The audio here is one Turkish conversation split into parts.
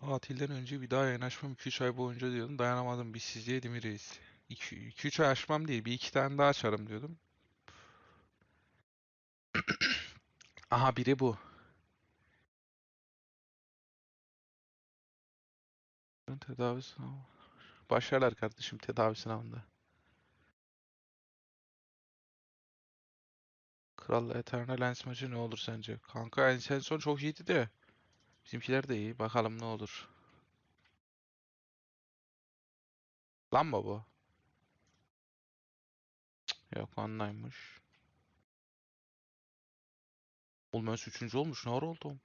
Tatilden önce bir daha yayın açmam 2-3 ay boyunca diyordum. Dayanamadım bir sizliğe mi reis? 2-3 ay açmam değil. Bir iki tane daha açarım diyordum. Aha biri bu. Tedavi sınavı. Başarılar kardeşim tedavi sınavında. Kral Eternal Lens maçı ne olur sence? Kanka en son çok iyiydi de. Bizimkiler de iyi. Bakalım ne olur. Lan mı bu? Yok online'mış. Oğlum ben üçüncü olmuş. Ne ara oldu?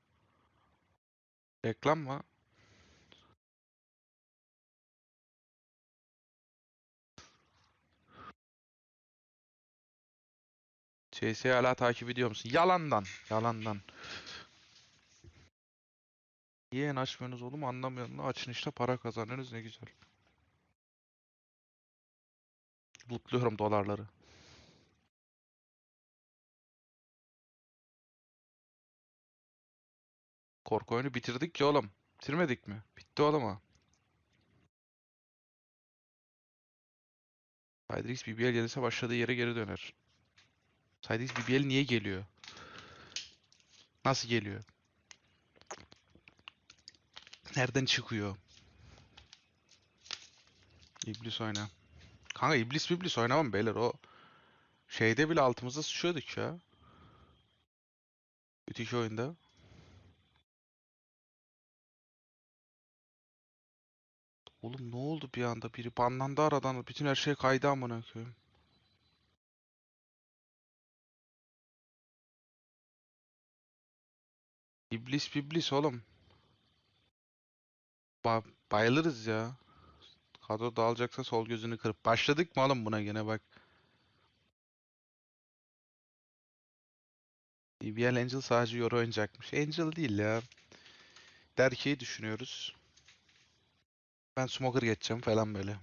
Reklam mı? CS hala takip ediyor musun? Yalandan. Yalandan. Niye en açmıyorsunuz oğlum anlamıyorum. Açın işte para kazanıyorsunuz ne güzel. Lootluyorum dolarları. Korku oyunu bitirdik ki oğlum. Bitirmedik mi? Bitti oğlum o. Cydrix BBL gelirse başladığı yere geri döner. Cydrix BBL niye geliyor? Nasıl geliyor? Nereden çıkıyor? İblis oyna. Kanka iblis iblis oynamam beyler o. Şeyde bile altımıza sıçıyorduk ya. Öteki oyunda. Oğlum ne oldu bir anda? Biri banlandı aradan. Bütün her şey kaydı amına koyayım. İblis biblis oğlum. Ba bayılırız ya. Kadro dağılacaksa sol gözünü kırıp. Başladık mı oğlum buna gene bak. BBL Angel sadece Yoru oynayacakmış. Angel değil ya. Derke'yi düşünüyoruz. Ben Smoker geçeceğim falan böyle.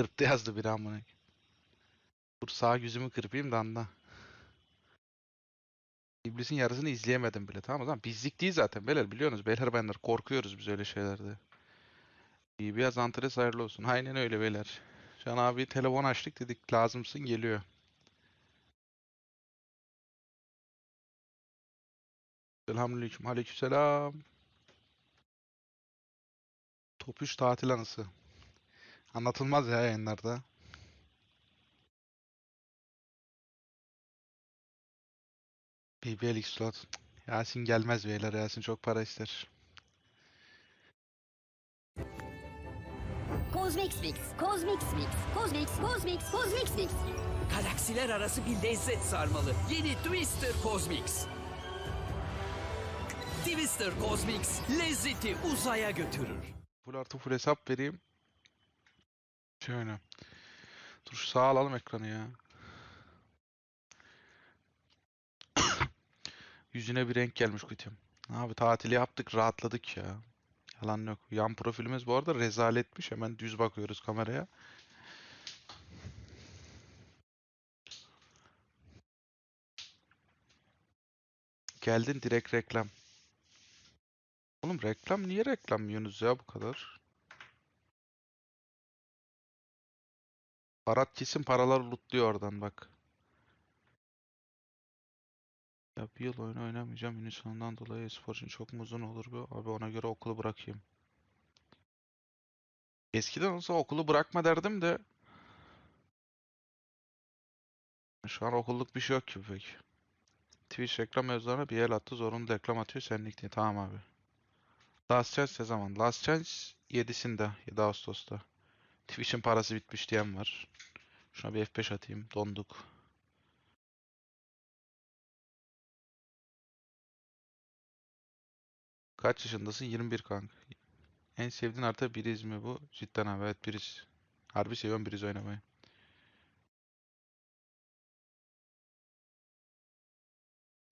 Kırptı yazdı biri amına. Dur sağ yüzümü kırpayım da anla. İblisin yarısını izleyemedim bile tamam o zaman bizlik değil zaten beyler biliyorsunuz beyler benler korkuyoruz biz öyle şeylerde. İyi biraz antres hayırlı olsun. Aynen öyle beyler. Can abi telefon açtık dedik lazımsın geliyor. Selamünaleyküm. Aleykümselam. Top 3 tatil anısı. Anlatılmaz ya yayınlarda. BBL slot. Yasin gelmez beyler. Yasin çok para ister. Cosmix Mix, Cosmix Mix, Cosmix, Cosmix, Cosmix Mix. Galaksiler arası bir lezzet sarmalı. Yeni Twister Cosmix. Twister Cosmix lezzeti uzaya götürür. Full artı full hesap vereyim. Şöyle. Dur şu sağa alalım ekranı ya. Yüzüne bir renk gelmiş kutum. Abi tatili yaptık rahatladık ya. Yalan yok. Yan profilimiz bu arada rezaletmiş. Hemen düz bakıyoruz kameraya. Geldin direkt reklam. Oğlum reklam niye reklam yiyorsunuz ya bu kadar? Barat kesin paraları lootluyor oradan bak. Ya bir yıl oyun oynamayacağım. Günün sonundan dolayı espor için çok mu uzun olur bu? Abi ona göre okulu bırakayım. Eskiden olsa okulu bırakma derdim de şu an okulluk bir şey yok gibi pek. Twitch reklam mevzularına bir el attı. Zorunlu reklam atıyor senlik diye. Tamam abi. Last Chance ne zaman? Last Chance 7'sinde. 7 Ağustos'ta. Twitch'in parası bitmiş diyen var. Şuna bir F5 atayım. Donduk. Kaç yaşındasın? 21 kanka. En sevdiğin harita biriz mi bu? Cidden abi evet biriz. Harbi seviyorum biriz oynamayı.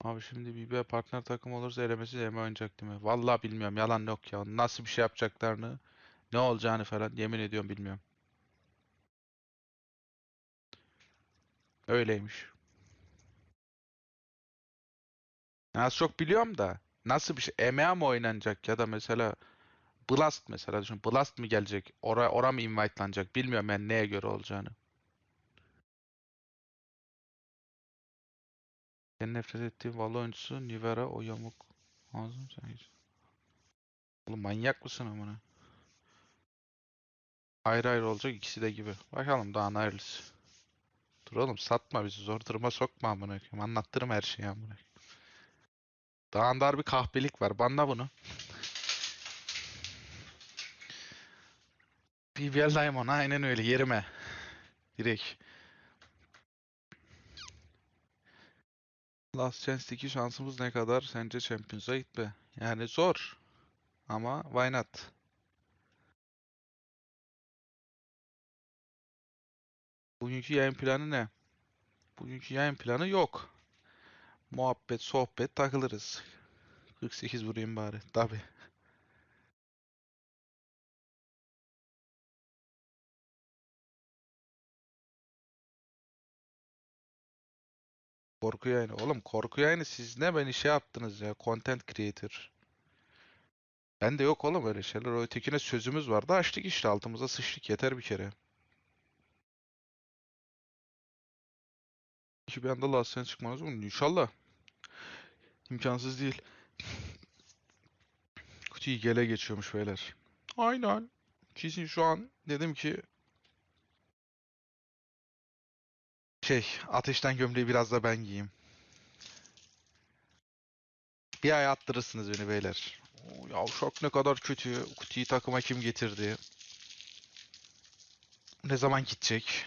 Abi şimdi BBL partner takım olursa elemesiz eleme oynayacak değil mi? Vallahi bilmiyorum. Yalan yok ya. Nasıl bir şey yapacaklarını, ne olacağını falan yemin ediyorum bilmiyorum. Öyleymiş. Az çok biliyorum da nasıl bir şey? EMEA mı oynanacak ya da mesela Blast mesela düşün. Blast mı gelecek? Ora, ora mı invite'lanacak? Bilmiyorum yani neye göre olacağını. En nefret ettiğim Valo oyuncusu Nivera o yamuk. Ağzım sen hiç. Oğlum manyak mısın amına? Ayrı ayrı olacak ikisi de gibi. Bakalım daha hayırlısı. Dur oğlum satma bizi zor duruma sokma amına koyayım. Anlattırım her şeyi amına koyayım. Dağındar bir kahpelik var. Banla bunu. BBL Diamond aynen öyle yerime. Direkt. Last Chance'deki şansımız ne kadar sence Champions'a gitme? Yani zor. Ama why not? Bugünkü yayın planı ne? Bugünkü yayın planı yok. Muhabbet, sohbet takılırız. 48 vurayım bari. Tabi. Korku yayını. Oğlum korku yayını siz ne beni şey yaptınız ya. Content creator. Bende yok oğlum öyle şeyler. O ötekine sözümüz vardı. Açtık işte altımıza sıçtık. Yeter bir kere. İki bir anda Last Chance çıkmanız mı? İnşallah. İmkansız değil. Kutuyu gele geçiyormuş beyler. Aynen. Kesin şu an dedim ki şey ateşten gömleği biraz da ben giyeyim. Bir ay attırırsınız beni beyler. Oo, Yavşak ne kadar kötü. Kutuyu takıma kim getirdi? Ne zaman gidecek?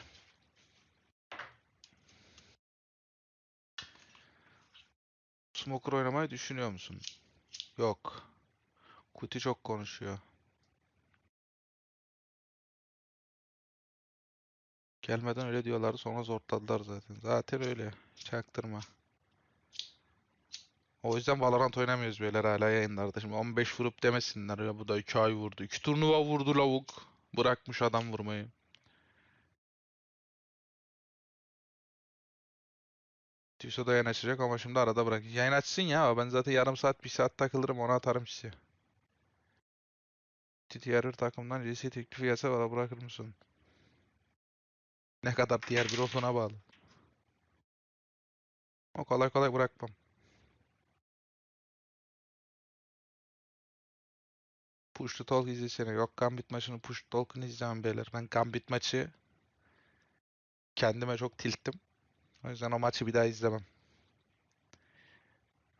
Smoker oynamayı düşünüyor musun? Yok. Kuti çok konuşuyor. Gelmeden öyle diyorlardı sonra zorladılar zaten. Zaten öyle. Çaktırma. O yüzden Valorant oynamıyoruz beyler hala yayınlarda. Şimdi 15 vurup demesinler ya bu da 2 ay vurdu. 2 turnuva vurdu lavuk. Bırakmış adam vurmayı. Tüso'da yayın açacak ama şimdi arada bırak. Yayın açsın ya. Ben zaten yarım saat, bir saat takılırım. Ona atarım size. TTR takımdan lise teklifi gelse bana bırakır mısın? Ne kadar diğer bir olduğuna bağlı. O kolay kolay bırakmam. Push to Talk izlesene. Yok Gambit maçını Push to Talk'ını izlemem beyler. Ben Gambit maçı kendime çok tilttim. O yüzden o maçı bir daha izlemem.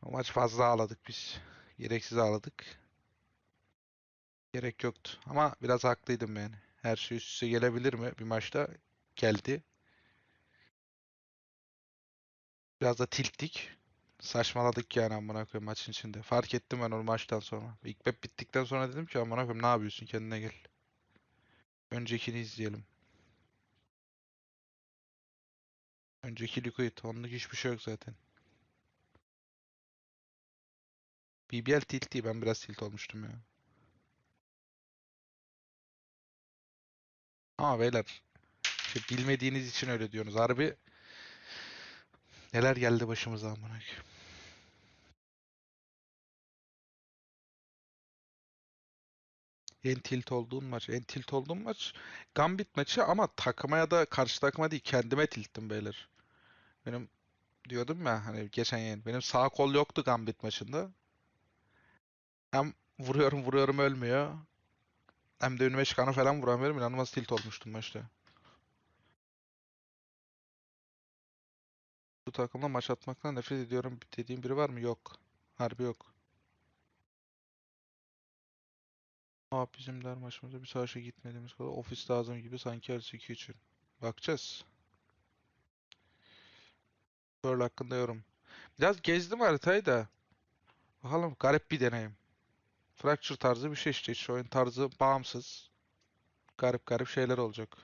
O maç fazla ağladık biz. Gereksiz ağladık. Gerek yoktu. Ama biraz haklıydım yani. Her şey üst üste gelebilir mi? Bir maçta geldi. Biraz da tilttik. Saçmaladık yani amına koyayım maçın içinde. Fark ettim ben o maçtan sonra. İlk map bittikten sonra dedim ki amına koyayım ne yapıyorsun kendine gel. Öncekini izleyelim. Önceki Liquid. Onluk hiçbir şey yok zaten. BBL tilti. Ben biraz tilt olmuştum ya. Ama beyler. Şey, bilmediğiniz için öyle diyorsunuz. Harbi neler geldi başımıza amına koyayım. En tilt olduğum maç. En tilt olduğum maç Gambit maçı ama takıma ya da karşı takıma değil kendime tilttim beyler. Benim diyordum ya hani geçen yayın. Benim sağ kol yoktu Gambit maçında. Hem vuruyorum vuruyorum ölmüyor. Hem de önüme çıkanı falan vuramıyorum. İnanılmaz tilt olmuştum maçta. Bu takımla maç atmaktan nefret ediyorum dediğim biri var mı? Yok. Harbi yok. Aa bizim der maçımızda bir savaşa gitmediğimiz kadar ofis lazım gibi sanki her 2 için. Bakacağız. Pearl hakkında yorum. Biraz gezdim haritayı da. Bakalım garip bir deneyim. Fracture tarzı bir şey işte. Şu oyun tarzı bağımsız. Garip garip şeyler olacak.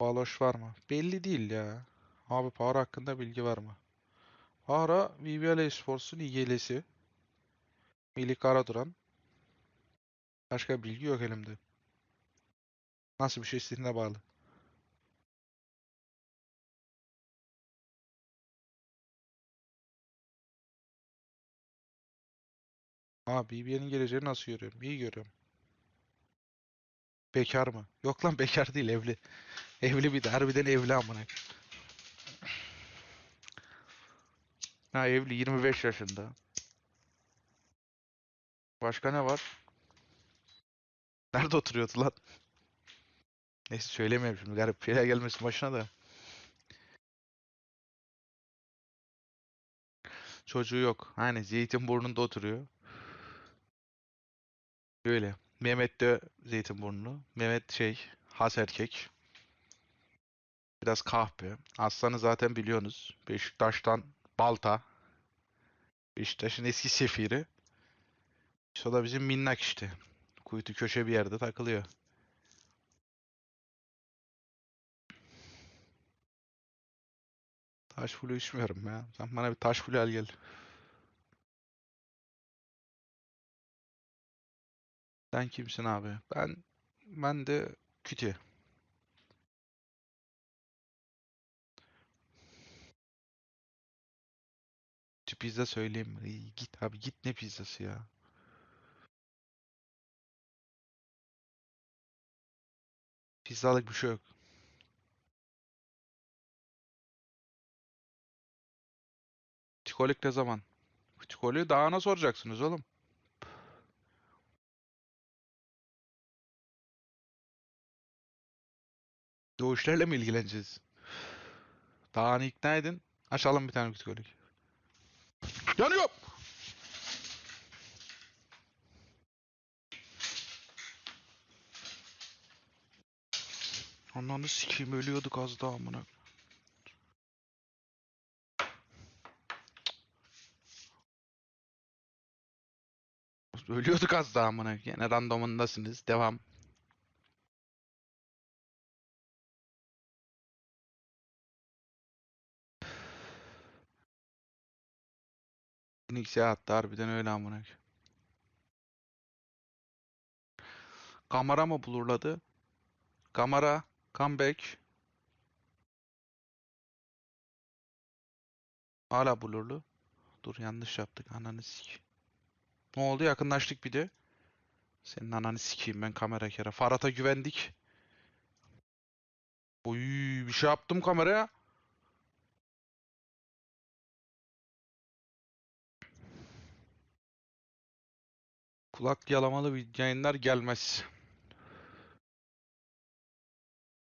Baloş var mı? Belli değil ya. Abi Power hakkında bilgi var mı? Power'a VBL Esports'un İGL'si. Melih Karaduran. Başka bilgi yok elimde. Nasıl bir şey istediğine bağlı. Ha BB'nin geleceğini nasıl görüyorum? İyi görüyorum. Bekar mı? Yok lan bekar değil evli. Evli bir de harbiden evli amına. Ha evli 25 yaşında. Başka ne var? Nerede oturuyordu lan? Neyse söylemiyorum şimdi garip şeyler gelmesin başına da. Çocuğu yok. Hani Zeytinburnu'nda oturuyor. Böyle. Mehmet de Zeytinburnu. Mehmet şey has erkek. Biraz kahpe. Aslan'ı zaten biliyorsunuz. Beşiktaş'tan Balta. Beşiktaş'ın eski sefiri. İşte da bizim minnak işte. Kuytu köşe bir yerde takılıyor. Taş flu içmiyorum ya. Sen bana bir taş flu al gel. Sen kimsin abi? Ben ben de kütü. Pizza söyleyeyim? İyi, git abi git ne pizzası ya? Pizzalık bir şey yok. Tikolik ne zaman? Tikoliği daha ana soracaksınız oğlum. Doğuşlarla mı ilgileneceğiz? Hani ikna edin. Açalım bir tane tikolik. Yanıyor! Ananı sikeyim ölüyorduk az daha amına. Ölüyorduk az daha amına. Yine randomundasınız. Devam. Phoenix'e attı harbiden öyle amına. Kamera mı blurladı? Kamera comeback. Hala blurlu. Dur yanlış yaptık. Ananı sik. Ne oldu? Yakınlaştık bir de. Senin ananı sikeyim ben kamera kere. Farhat'a güvendik. Oy bir şey yaptım kameraya. Kulak yalamalı bir yayınlar gelmez.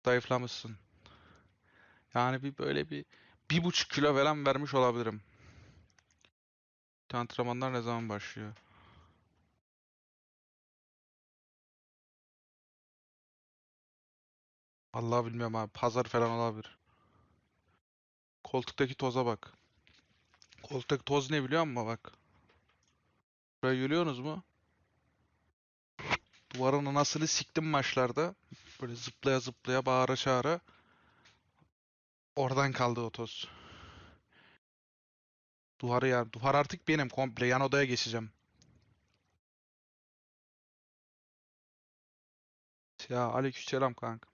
Zayıflamışsın. Yani bir böyle bir bir buçuk kilo falan vermiş olabilirim. Antrenmanlar ne zaman başlıyor? Allah bilmiyorum abi. Pazar falan olabilir. Koltuktaki toza bak. Koltuktaki toz ne biliyor musun bak. Burayı görüyorsunuz mu? Duvarın anasını siktim maçlarda. Böyle zıplaya zıplaya bağıra çağıra. Oradan kaldı o toz. Duvarı ya. Duvar artık benim komple. Yan odaya geçeceğim. Ya aleykümselam kanka.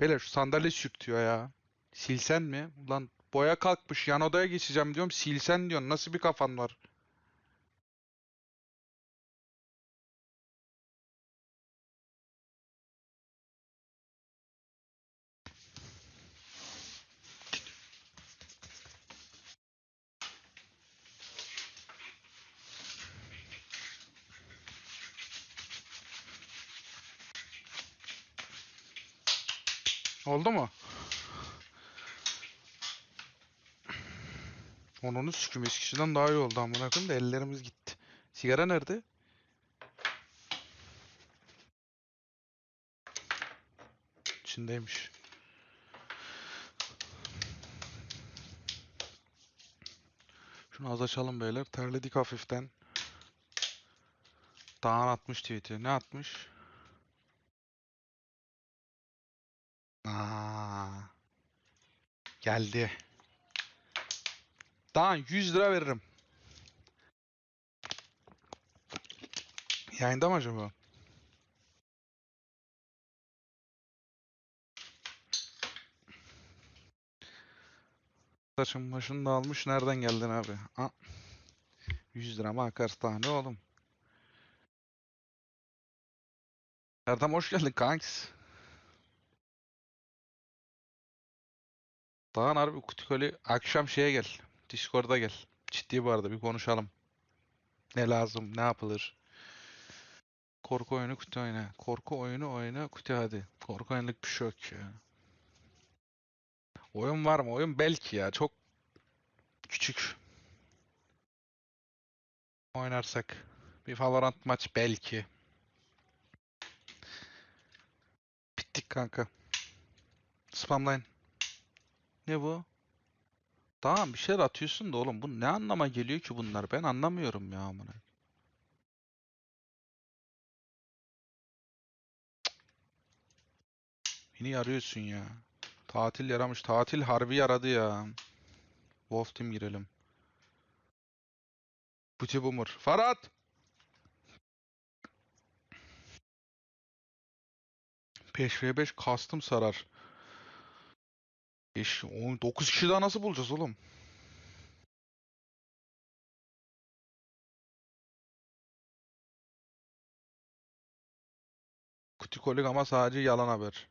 Beyler şu sandalye sürtüyor ya. Silsen mi? Ulan boya kalkmış. Yan odaya geçeceğim diyorum. Silsen diyorsun. Nasıl bir kafan var? Oldu mu? Onun sikim eskisinden daha iyi oldu amına koyayım da ellerimiz gitti. Sigara nerede? İçindeymiş. Şunu az açalım beyler. Terledik hafiften. Dağın atmış tweet'i. Ne atmış? Aa, geldi. Daha 100 lira veririm. Yayında mı acaba? Saçın başını da almış. Nereden geldin abi? Aa. 100 lira mı akar tane oğlum? Erdem hoş geldin kanks. Dağın harbi kutikoli akşam şeye gel. Discord'a gel. Ciddi bu arada bir konuşalım. Ne lazım, ne yapılır? Korku oyunu, kuti oyunu. Korku oyunu, oyna, kuti hadi. Korku oyunluk bir şey yok ya. Oyun var mı? Oyun belki ya. Çok küçük. Oynarsak. Bir Valorant maç belki. Bittik kanka. Spamlayın. Ne bu? Tamam bir şeyler atıyorsun da oğlum bu ne anlama geliyor ki bunlar? Ben anlamıyorum ya amına. Beni yarıyorsun ya. Tatil yaramış. Tatil harbi yaradı ya. Wolf Team girelim. Buti Boomer. Farhat! Beş v 5 kastım sarar. 5, 10, 9 kişi daha nasıl bulacağız oğlum? Kutikolik ama sadece yalan haber.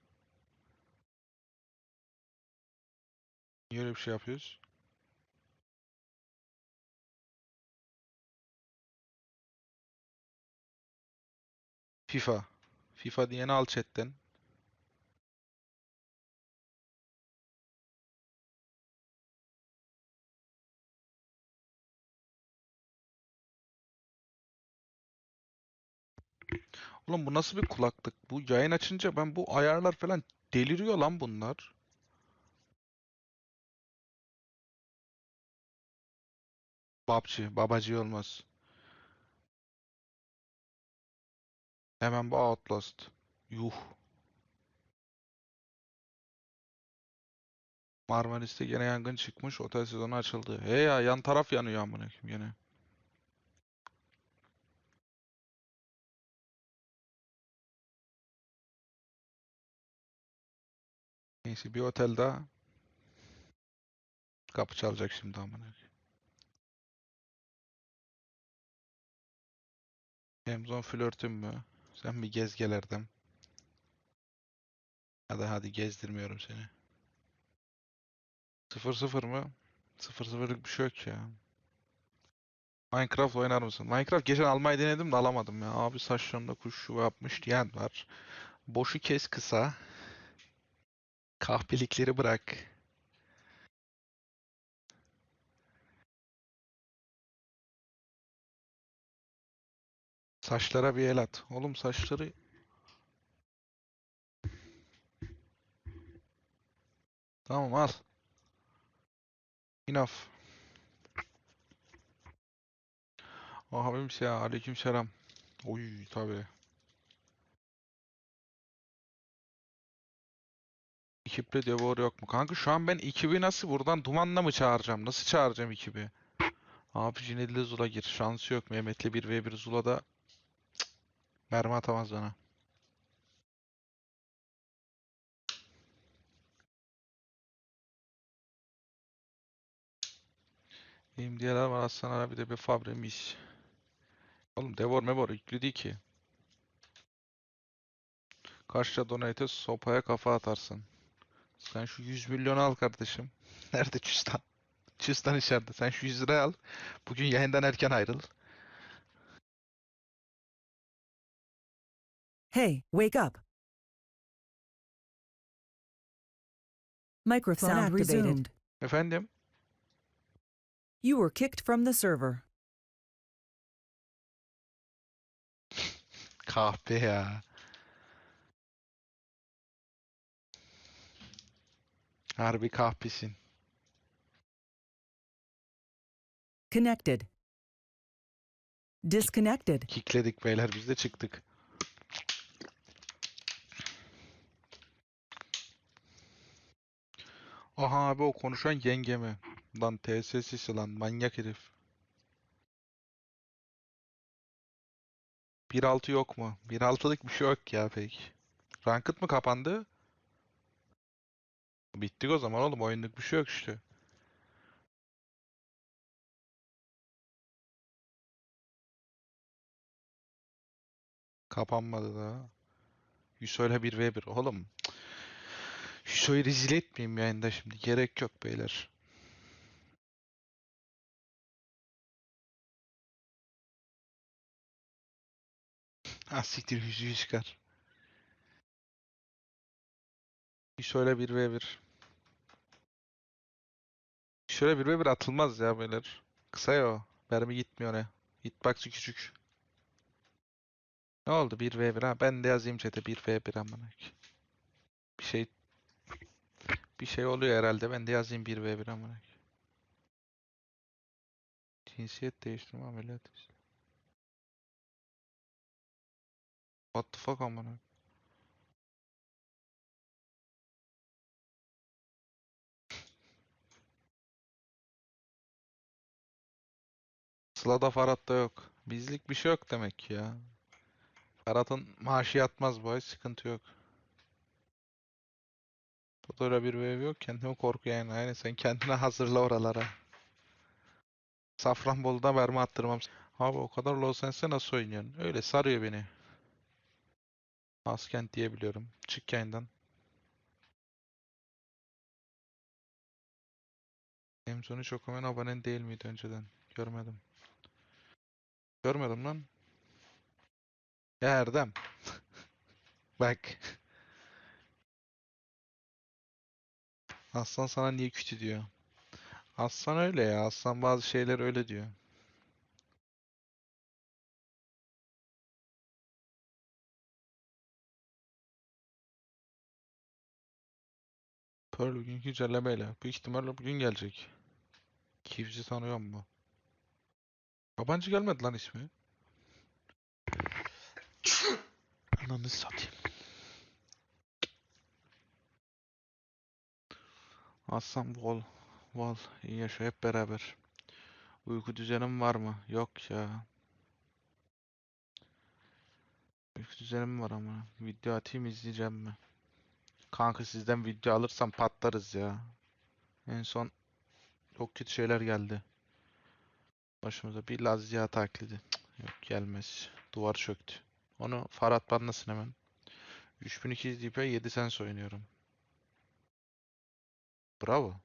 Niye öyle bir şey yapıyoruz? FIFA. FIFA diyeni al chatten. Oğlum bu nasıl bir kulaklık? Bu yayın açınca ben bu ayarlar falan deliriyor lan bunlar. Babacı, babacı olmaz. Hemen bu Outlast. Yuh. Marmaris'te gene yangın çıkmış. Otel sezonu açıldı. He ya yan taraf yanıyor amına koyayım gene. Neyse bir otel daha. Kapı çalacak şimdi amına. Emzon flörtüm mü? Sen bir gez gel. Hadi hadi gezdirmiyorum seni. Sıfır sıfır mı? Sıfır sıfırlık bir şey yok ya. Minecraft oynar mısın? Minecraft geçen almayı denedim de alamadım ya. Abi saçlarında kuş yapmış diyen var. Boşu kes kısa. Kahpelikleri bırak. Saçlara bir el at. Oğlum saçları... Tamam al. Enough. Abim ya aleyküm selam. Oy tabi. Ekiple Devor yok mu? Kanka şu an ben ekibi nasıl buradan dumanla mı çağıracağım? Nasıl çağıracağım ekibi? Abi Cinelli Zula gir. Şansı yok. Mehmet'le 1v1 Zula'da Cık, mermi atamaz bana. Benim diğerler var Aslan abi de bir Fabre mis. Oğlum Devor Mevor yüklü değil ki. Karşıya donate sopaya kafa atarsın. Sen şu 100 milyonu al kardeşim. Nerede cüzdan? Cüzdan içeride. Sen şu 100 lirayı al. Bugün yayından erken ayrıl. Hey, wake up. Microphone Sound activated. resumed. Efendim? You were kicked from the server. Kahpe ya. Harbi kahpesin. Connected. Disconnected. Kickledik beyler biz de çıktık. Aha abi o konuşan yenge mi? Lan TSS'si lan manyak herif. 1.6 yok mu? 1.6'lık bir şey yok ya pek. Ranked mı kapandı? Bittik o zaman oğlum. Oyunluk bir şey yok işte. Kapanmadı da. Yusoy'la 1v1 oğlum. Yusoy'u rezil etmeyeyim yayında şimdi. Gerek yok beyler. Ah siktir yüzüğü çıkar. Hüso'yla 1v1. Şöyle 1v1 atılmaz ya beyler. Kısa ya o. Mermi gitmiyor ne. Hitbox'ı küçük. Ne oldu 1v1 ha? Ben de yazayım chat'e 1v1 amına. Bir şey bir şey oluyor herhalde. Ben de yazayım 1v1 amına. Cinsiyet değiştirme ameliyat işte. What the fuck amına Sıla'da Ferhat'ta yok. Bizlik bir şey yok demek ki ya. Ferhat'ın maaşı yatmaz bu ay sıkıntı yok. Toto'yla bir wave yok kendime korku yani. Aynen sen kendine hazırla oralara. Safranbolu'da mermi attırmam. Abi o kadar low sense'e nasıl oynuyorsun? Öyle sarıyor beni. Askent diyebiliyorum. Çık yayından. Benim sonuç okumen abonen değil miydi önceden? Görmedim. Görmedim lan. Ya Erdem. Bak. Aslan sana niye kötü diyor. Aslan öyle ya. Aslan bazı şeyler öyle diyor. Pearl bugün güncellemeyle. Büyük ihtimalle bugün gelecek. Kivzi tanıyor mu? Yabancı gelmedi lan ismi. Ananı satayım. Aslan bol. Val. iyi yaşa hep beraber. Uyku düzenim var mı? Yok ya. Uyku düzenim var ama. Video atayım izleyeceğim mi? Kanka sizden video alırsam patlarız ya. En son çok kötü şeyler geldi. Başımıza bir Lazia taklidi. Yok gelmez. Duvar çöktü. Onu Farhat banlasın hemen. 3200 DP 7 sens oynuyorum. Bravo.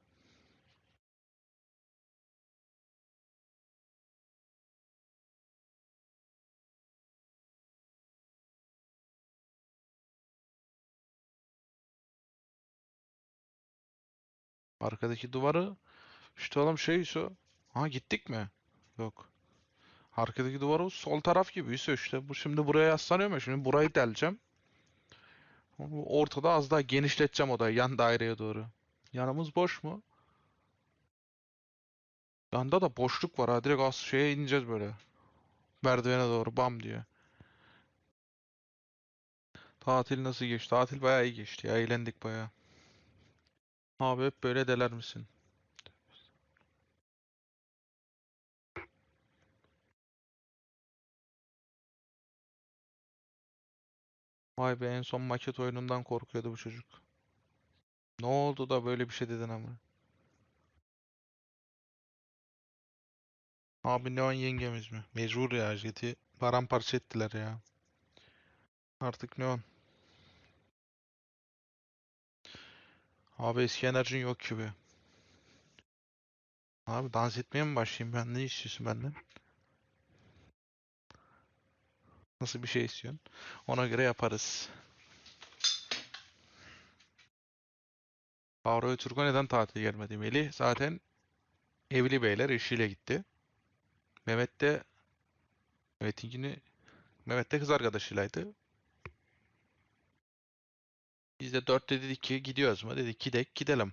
Arkadaki duvarı işte oğlum şey Hüso. Ha gittik mi? Yok. Arkadaki duvarı sol taraf gibi işte. Bu şimdi buraya yaslanıyorum ya. Şimdi burayı deleceğim. Ortada az daha genişleteceğim odayı yan daireye doğru. Yanımız boş mu? Yanda da boşluk var ha. Direkt az şeye ineceğiz böyle. Merdivene doğru bam diye. Tatil nasıl geçti? Tatil bayağı iyi geçti ya. Eğlendik bayağı. Abi hep böyle deler misin? Vay be en son maket oyunundan korkuyordu bu çocuk. Ne oldu da böyle bir şey dedin ama? Abi Neon yengemiz mi? Mecbur ya jeti paramparça ettiler ya. Artık Neon. Abi eski enerjin yok gibi. Abi dans etmeye mi başlayayım ben? Ne istiyorsun benden? Nasıl bir şey istiyorsun? Ona göre yaparız. Avro ve Turgo neden tatile gelmedi? Melih zaten evli beyler eşiyle gitti. Mehmet de Mehmet'inkini Mehmet de kız arkadaşıylaydı. Biz de dörtte dedik ki gidiyoruz mu? Dedik gidek gidelim.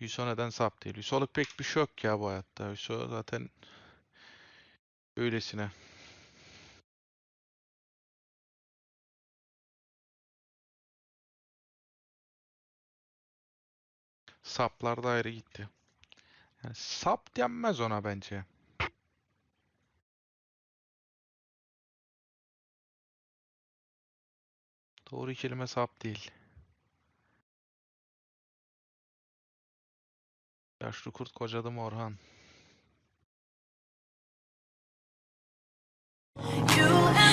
Hüso neden sap değil? Hüso'luk pek bir şey yok ya bu hayatta. Hüso zaten öylesine. Saplar da ayrı gitti. Yani sap denmez ona bence. Doğru kelime sap değil. Yaşlı kurt kocadım Orhan. You